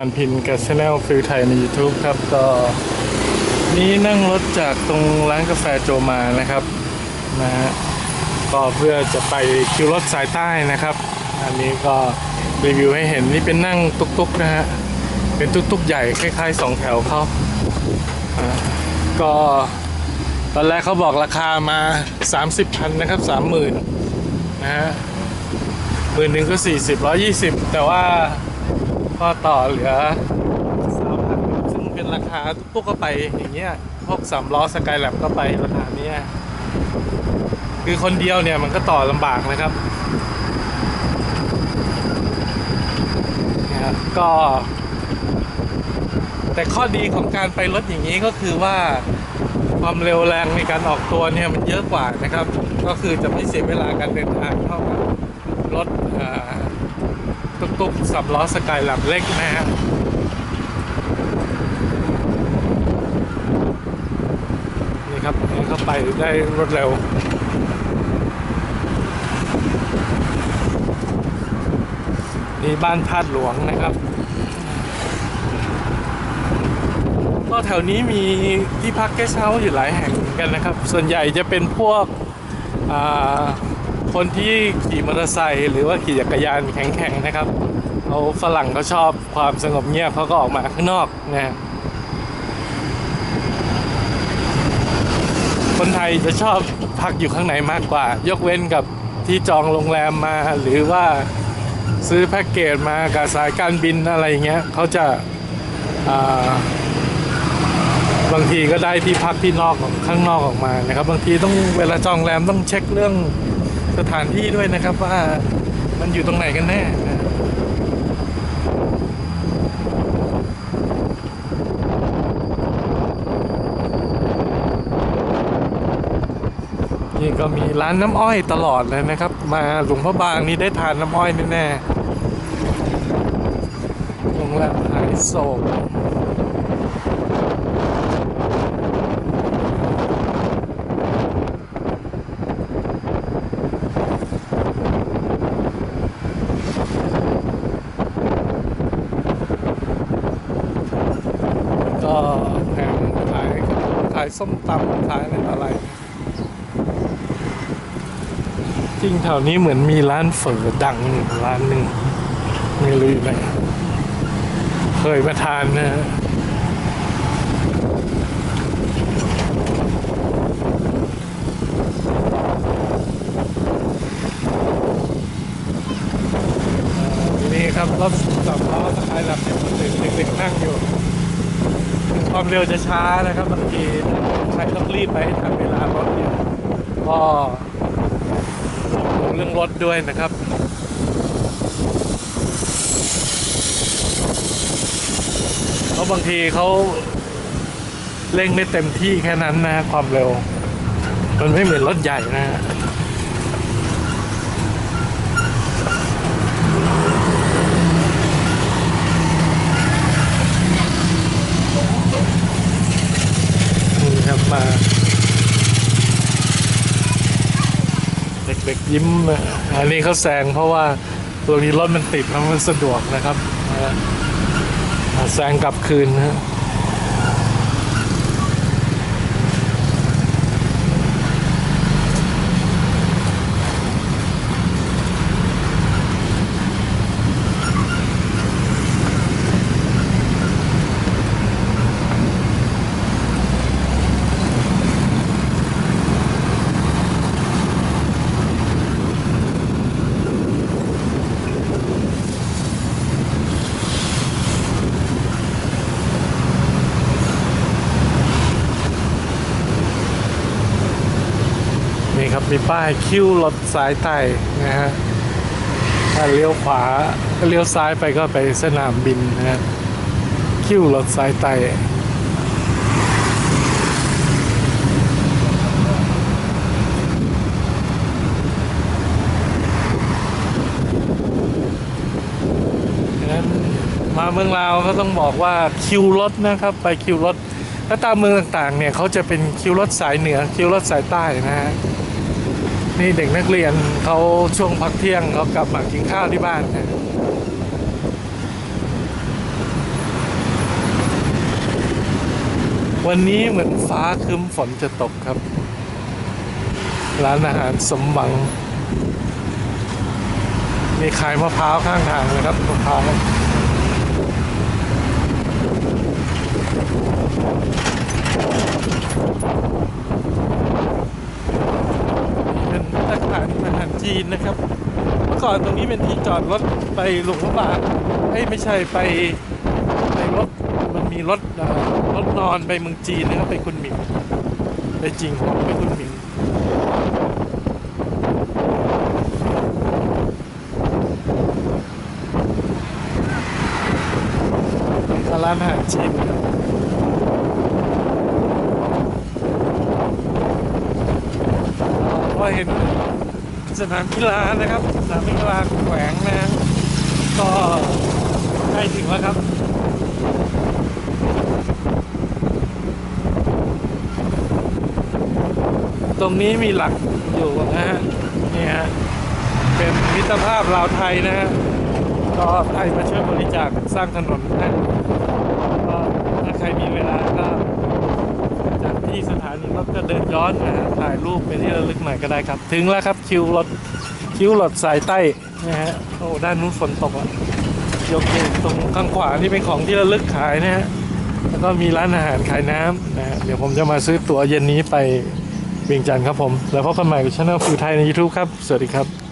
อันพินกับช anel ฟิลไทยใน YouTube ครับก็นี้นั่งรถจากตรงร้านกาแฟโจมานะครับนะฮะก็เพื่อจะไปคิวรถสายใต้นะครับ อันนี้ก็รีวิวให้เห็นนี่เป็นนั่งตุกๆนะฮะเป็นตุกๆใหญ่คล้ายๆสองแถวเขาอ่าก็ตอนแรกเขาบอกราคามา 30พันนะครับ 30,000นะฮะหมื่นหนึ่งก็ 40 120 แต่ว่า ก็ต่อเหลือสามพันซึ่งเป็นราคาตุ๊กก็ไปอย่างเงี้ยพวกสามล้อสกายแลบก็ไปราคาเนี้ยคือคนเดียวเนี่ยมันก็ต่อลำบากนะครับนะครับก็ แต่ข้อดีของการไปรถอย่างนี้ก็คือว่าความเร็วแรงในการออกตัวเนี่ยมันเยอะกว่านะครับ ก็คือจะไม่เสียเวลาการเดินทางเท่ากับรถอ่อ ตุกตุกๆสับล้อสกายแลบเล็กนะฮะนี่ครับนี่เข้าไปได้รวดเร็วนี่บ้านธาตุหลวงนะครับ ก็แถวนี้มีที่พักเกสเฮาอยู่หลายแห่งเหมือนกันนะครับ ส่วนใหญ่จะเป็นพวกอ่า คนที่ขี่มอเตอร์ไซค์หรือว่าขี่จักรยานแข็งๆนะครับเขาฝรั่งเขาชอบความสงบเงียบเขาก็ออกมาข้างนอกนะคนไทยจะชอบพักอยู่ข้างในมากกว่า ยกเว้นกับที่จองโรงแรมมาหรือว่าซื้อแพ็กเกจมากับสายการบินอะไรเงี้ยเขาจะาบางทีก็ได้ที่พักที่นอกข้างนอกออกมานะครับ บางทีต้องเวลาจองแรมต้องเช็คเรื่อง สถานที่ด้วยนะครับว่ามันอยู่ตรงไหนกันแน่นี่ก็มีร้านน้ำอ้อยตลอดเลยนะครับ มาหลวงพ่อบางนี่ได้ทานน้ำอ้อยแน่ๆโรงแรมไฮโซ ก็แผงขายขาย ส้มตำขายอะไรอะไร จริงแถวนี้เหมือนมีร้านเฝอดังร้านหนึ่งไม่รู้อยู่ไหนเคยมาทานนะฮะนี่ครับรถสามล้อสกายแลบเนี่ยมันเด็กๆนั่งอยู่ ถึง ความเร็วจะช้านะครับบางทีใครต้องรีบไปให้ทันเวลารถเนี่ยก็เรื่องรถด้วยนะครับเพราะบางทีเขาเร่งได้เต็มที่แค่นั้นนะความเร็ว มันไม่เหมือนรถใหญ่นะฮะนี่ครับมา เด็กๆ ยิ้มอันนี้เขาแซงเพราะว่าตัวนี้รถมันติดแล้วมันสะดวกนะครับแซงกลับคืนนะ นี่ครับมีป้ายคิวรถสายใต้นะฮะถ้าเลี้ยวขวาเลี้ยวซ้ายไปก็ไปสนามบินนะฮะคิวรถสายใต้ฉะนั้นมาเมืองลาวก็ต้องบอกว่าคิวรถนะครับ ไปคิวรถถ้าตามเมืองต่างๆเนี่ยเขาจะเป็นคิวรถสายเหนือคิวรถสายใต้นะฮะ นี่เด็กนักเรียนเขาช่วงพักเที่ยงเขากลับมากินข้าวที่บ้านนะวันนี้เหมือนฟ้าคึ้มฝนจะตกครับ ร้านอาหารสมบัง มีขายมะพร้าวข้างทางเลยครับมะพร้าว เป็นอาหารอาหารจีนนะครับ เมื่อก่อนตรงนี้เป็นที่จอดรถไปหลวงพระบางเอ้ยไม่ใช่ไปไปรถมันมีรถรถนอนไปเมืองจีนนะครับไปคุณหมิงไปจริงของไปคุณหมิงร้านอาหารจีนก็เห็น สนามกีฬานะครับ สนามกีฬาแขวงนะก็ใกล้ถึงแล้วครับตรงนี้มีหลักอยู่นะฮะนี่ฮะเป็นมิตรภาพลาวไทยนะฮะก็ไทยมาช่วยบริจาคสร้างถนนนะก็ถ้าใครมีเวลาก็จากที่สถานีรถก็เดินย้อนนะฮะถ่า ปเป็นที่ระลึกหน่อยก็ได้ครับ ถึงแล้วครับคิวรถคิวรถสายใต้นะฮะโอ้ด้านนู้นฝนตกอะยกเยกตรงข้างขวานี่เป็นของที่ระลึกขายนะฮะแล้วก็มีร้านอาหารขายน้ำนะฮะเดี๋ยวผมจะมาซื้อตั๋วเย็นนี้ไปเวียงจันทร์ครับผม แล้วพบกันใหม่กับช่องฟิวไทยใน YouTube ครับ สวัสดีครับ